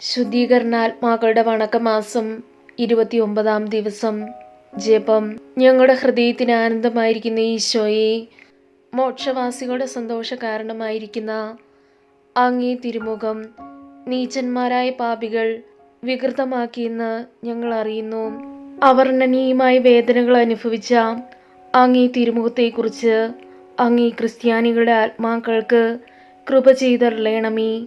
ശുദ്ധീകരണാത്മാക്കളുടെ വണക്കമാസം ഇരുപത്തിയൊമ്പതാം ദിവസം. ജപം. ഞങ്ങളുടെ ഹൃദയത്തിന് ആനന്ദമായിരിക്കുന്ന ഈശോയെ മോക്ഷവാസികളുടെ സന്തോഷ കാരണമായിരിക്കുന്ന അങ്ങേ തിരുമുഖം. നീചന്മാരായ പാപികൾ വികൃതമാക്കിയെന്ന് ഞങ്ങൾ അറിയുന്നു. അവർണനീയമായ വേദനകൾ അനുഭവിച്ച അങ്ങേ തിരുമുഖത്തെക്കുറിച്ച് അങ്ങേ ക്രിസ്ത്യാനികളുടെ ആത്മാക്കൾക്ക് കൃപ ചെയ്തറിയണമേ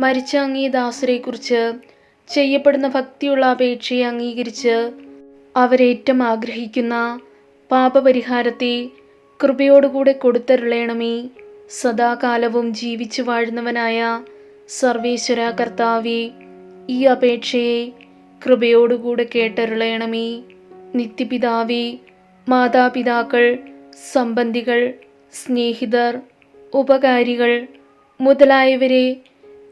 മരിച്ച ദാസരെക്കുറിച്ച് ചെയ്യപ്പെടുന്ന ഭക്തിയുള്ള അപേക്ഷയെ അംഗീകരിച്ച് അവരേറ്റം ആഗ്രഹിക്കുന്ന പാപപരിഹാരത്തെ കൃപയോടുകൂടെ കൊടുത്തരുളയണമേ സദാകാലവും ജീവിച്ചു വാഴുന്നവനായ സർവേശ്വര കർത്താവെ ഈ അപേക്ഷയെ കൃപയോടുകൂടെ കേട്ടരുളയണമേ നിത്യപിതാവേ മാതാപിതാക്കൾ സംബന്ധികൾ സ്നേഹിതർ ഉപകാരികൾ മുതലായവരെ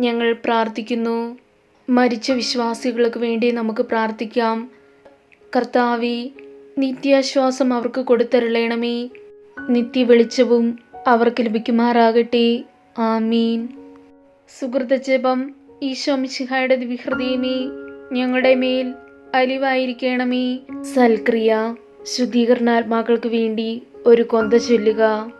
ഞങ്ങൾ പ്രാർത്ഥിക്കുന്നു. മരിച്ച വിശ്വാസികൾക്ക് വേണ്ടി നമുക്ക് പ്രാർത്ഥിക്കാം. കർത്താവി നിത്യാശ്വാസം അവർക്ക് കൊടുത്തരുളയണമേ നിത്യവെളിച്ചവും അവർക്ക് ലഭിക്കുമാറാകട്ടെ. ആമീൻ. സുഹൃതജപം ഈശോ മിശിഹായുടെ ദിവിഹൃദയമേ ഞങ്ങളുടെ മേൽ അലിവായിരിക്കണമേ. സൽക്രിയ ശുദ്ധീകരണാത്മാക്കൾക്ക് വേണ്ടി ഒരു കൊന്ത ചൊല്ലുക.